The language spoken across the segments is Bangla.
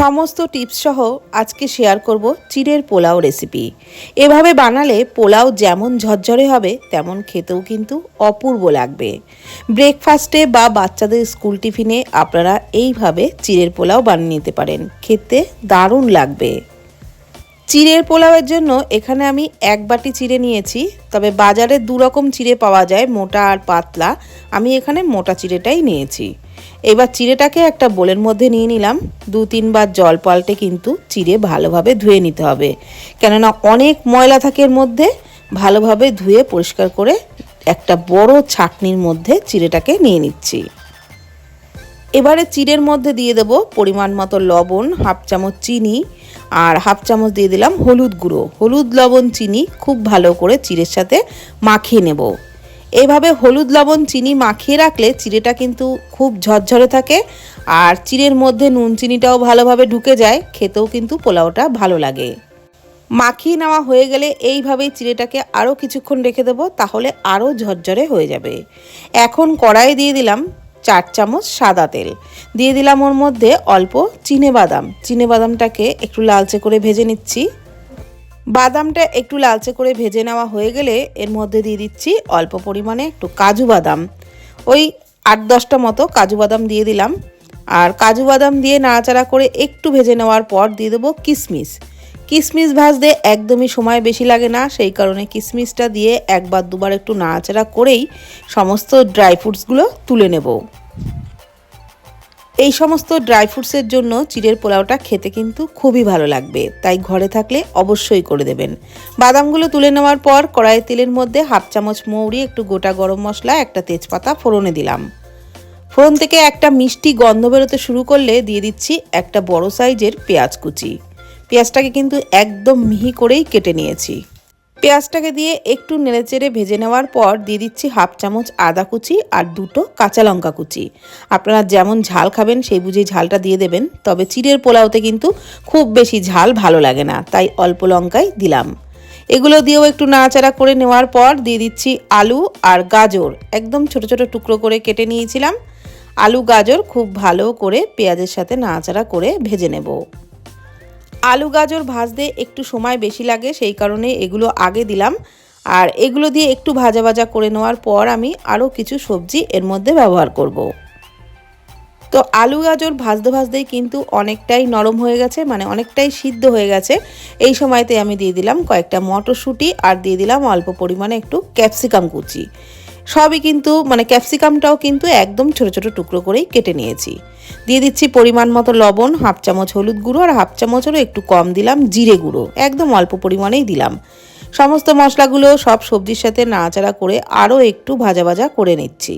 সমস্ত টিপস সহ আজকে শেয়ার করব চিড়ের পোলাও রেসিপি এভাবে বানালে পোলাও যেমন ঝরঝরে হবে, তেমন খেতেও কিন্তু অপূর্ব লাগবে। ব্রেকফাস্টে বা বাচ্চাদের স্কুল টিফিনে আপনারা এইভাবে চিড়ের পোলাও বানিয়ে নিতে পারেন। খেতে দারুণ লাগবে। চিড়ের পোলাওয়ের জন্য এখানে আমি এক বাটি চিড়ে নিয়েছি, তবে বাজারে দু রকম চিড়ে পাওয়া যায়, মোটা আর পাতলা। আমি এখানে মোটা চিড়েটাই নিয়েছি। এবার চিড়েটাকে একটা বোলের মধ্যে নিয়ে নিলাম। দু তিনবার জল পাল্টে কিন্তু চিড়ে ভালোভাবে ধুয়ে নিতে হবে। কেননা অনেক ময়লা থাকে এর মধ্যে, ভালোভাবে ধুয়ে পরিষ্কার করে একটা বড় ছাকনির মধ্যে চিড়েটাকে নিয়ে নিচ্ছি। এবারে চিড়ের মধ্যে দিয়ে দেবো পরিমাণ মতো লবণ, হাফ চামচ চিনি আর হাফ চামচ দিয়ে দিলাম হলুদ গুঁড়ো। হলুদ লবণ, চিনি খুব ভালো করে চিড়ের সাথে মাখিয়ে নেব। এইভাবে হলুদ লবণ, চিনি মাখিয়ে রাখলে চিড়েটা কিন্তু খুব ঝরঝরে থাকে আর চিড়ের মধ্যে নুন চিনিটাও ভালোভাবে ঢুকে যায়, খেতেও কিন্তু পোলাওটা ভালো লাগে। মাখিয়ে নেওয়া হয়ে গেলে এইভাবেই চিড়েটাকে আরও কিছুক্ষণ রেখে দেবো, তাহলে আরও ঝরঝরে হয়ে যাবে। এখন কড়াই দিয়ে দিলাম চার চামচ সাদা তেল। দিয়ে দিলাম ওর মধ্যে অল্প চিনে বাদাম। চিনে বাদামটাকে একটু লালচে করে ভেজে নিচ্ছি। বাদামটা একটু লালচে করে ভেজে নেওয়া হয়ে গেলে এর মধ্যে দিয়ে দিচ্ছি অল্প পরিমাণে একটু কাজু বাদাম। ওই আট দশটা মতো কাজু বাদাম দিয়ে দিলাম। আর কাজু বাদাম দিয়ে নাড়াচাড়া করে একটু ভেজে নেওয়ার পর দিয়ে দেবো কিশমিশ কিশমিশ ভাজতে একদমই সময় বেশি লাগে না, সেই কারণে কিশমিশটা দিয়ে একবার দুবার একটু নাড়াচাড়া করেই সমস্ত ড্রাই ফ্রুটসগুলো তুলে নেব। এই সমস্ত ড্রাই ফ্রুটসের জন্য চিড়ের পোলাওটা খেতে কিন্তু খুবই ভালো লাগবে, তাই ঘরে থাকলে অবশ্যই করে দেবেন। বাদামগুলো তুলে নেওয়ার পর কড়াই তেলের মধ্যে হাফ চামচ মৌরি, একটু গোটা গরম মশলা, একটা তেজপাতা ফোড়নে দিলাম। ফোড়ন থেকে একটা মিষ্টি গন্ধ বেরোতে শুরু করলে দিয়ে দিচ্ছি একটা বড় সাইজের পেঁয়াজ কুচি। পেঁয়াজটাকে কিন্তু একদম মিহি করেই কেটে নিয়েছি। পেঁয়াজটাকে দিয়ে একটু নেড়েচেড়ে ভেজে নেওয়ার পর দিয়ে দিচ্ছি হাফ চামচ আদা কুচি আর দুটো কাঁচা লঙ্কা কুচি। আপনারা যেমন ঝাল খাবেন সেই বুঝেই ঝালটা দিয়ে দেবেন, তবে চিড়ের পোলাওতে কিন্তু খুব বেশি ঝাল ভালো লাগে না, তাই অল্প লঙ্কাই দিলাম। এগুলো দিয়েও একটু নাড়াচাড়া করে নেওয়ার পর দিয়ে দিচ্ছি আলু আর গাজর। একদম ছোট ছোট টুকরো করে কেটে নিয়েছিলাম। আলু, গাজর খুব ভালো করে পেঁয়াজের সাথে নাড়াচাড়া করে ভেজে নেব। আলু গাজর ভাজতে একটু সময় বেশি লাগে, সেই কারণে এগুলো আগে দিলাম আর এগুলো দিয়ে একটু ভাজা ভাজা করে নেওয়ার পর আমি আরও কিছু সবজি এর মধ্যে ব্যবহার করব। তো আলু, গাজর ভাজতে ভাজতেই কিন্তু অনেকটাই নরম হয়ে গেছে মানে অনেকটাই সিদ্ধ হয়ে গেছে। এই সময়তে আমি দিয়ে দিলাম কয়েকটা মটরশুঁটি আর দিয়ে দিলাম অল্প পরিমাণে একটু ক্যাপসিকাম কুচি। সবই কিন্তু মানে ক্যাপসিকামটাও কিন্তু একদম ছোট ছোট টুকরো করেই কেটে নিয়েছি। দিয়ে দিচ্ছি পরিমাণ মতো লবণ, হাফ চামচ হলুদ গুঁড়ো আর হাফ চামচেরও একটু কম দিলাম জিরে গুঁড়ো, একদম অল্প পরিমাণেই দিলাম। সমস্ত মশলাগুলো সব সবজির সাথে নাড়াচাড়া করে আরও একটু ভাজা ভাজা করে নিচ্ছি।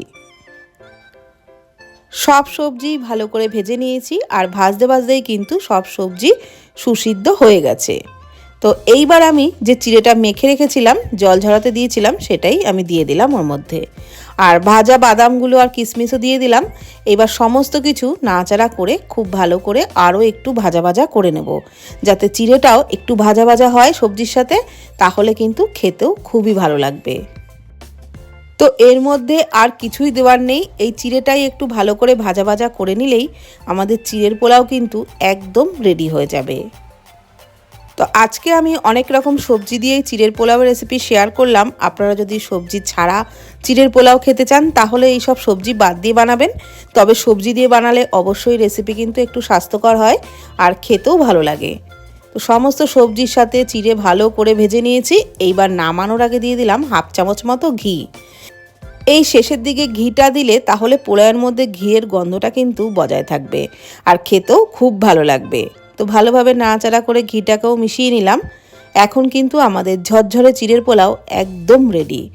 সব সবজি ভালো করে ভেজে নিয়েছি আর ভাজতে ভাজতেই কিন্তু সব সবজি সুসিদ্ধ হয়ে গেছে। তো এইবার আমি যে চিড়েটা মেখে রেখেছিলাম, জল ঝরাতে দিয়েছিলাম, সেটাই আমি দিয়ে দিলাম ওর মধ্যে। আর ভাজা বাদামগুলো আর কিশমিশও দিয়ে দিলাম। এবার সমস্ত কিছু নাচাড়া করে খুব ভালো করে আরও একটু ভাজা ভাজা করে নেব। যাতে চিড়েটাও একটু ভাজা ভাজা হয় সবজির সাথে, তাহলে কিন্তু খেতেও খুবই ভালো লাগবে। তো এর মধ্যে আর কিছুই দেওয়ার নেই। এই চিড়েটাই একটু ভালো করে ভাজা ভাজা করে নিলেই আমাদের চিড়ের পোলাও কিন্তু একদম রেডি হয়ে যাবে। তো আজকে আমি অনেক রকম সবজি দিয়েই চিড়ের পোলাও রেসিপি শেয়ার করলাম। আপনারা যদি সবজি ছাড়া চিড়ের পোলাও খেতে চান, তাহলে এই সব সবজি বাদ দিয়ে বানাবেন। তবে সবজি দিয়ে বানালে অবশ্যই রেসিপি কিন্তু একটু স্বাস্থ্যকর হয় আর খেতেও ভালো লাগে। তো সমস্ত সবজির সাথে চিড়ে ভালো করে ভেজে নিয়েছি। এইবার নামানোর আগে দিয়ে দিলাম হাফ চামচ মতো ঘি। এই শেষের দিকে ঘিটা দিলে তাহলে পোলাওয়ের মধ্যে ঘিয়ের গন্ধটা কিন্তু বজায় থাকবে। আর খেতেও খুব ভালো লাগবে। তো ভালোভাবে নাড়াচাড়া করে ঘিটাকেও মিশিয়ে নিলাম। এখন কিন্তু আমাদের ঝরঝরে চিড়ের পোলাও একদম রেডি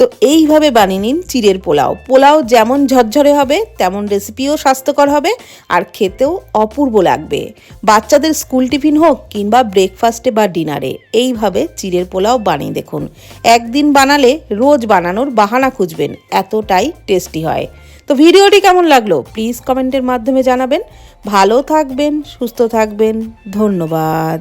তো এইভাবে বানিয়ে নিন চিড়ের পোলাও। পোলাও যেমন ঝরঝরে হবে, তেমন রেসিপিও স্বাস্থ্যকর হবে আর খেতেও অপূর্ব লাগবে। বাচ্চাদের স্কুল টিফিন হোক কিংবা ব্রেকফাস্টে বা ডিনারে এইভাবে চিড়ের পোলাও বানিয়ে দেখুন। একদিন বানালে রোজ বানানোর বাহানা খুঁজবেন, এতটাই টেস্টি হয়। তো ভিডিওটি কেমন লাগল? প্লিজ কমেন্টের মাধ্যমে জানাবেন। ভালো থাকবেন, সুস্থ থাকবেন, ধন্যবাদ।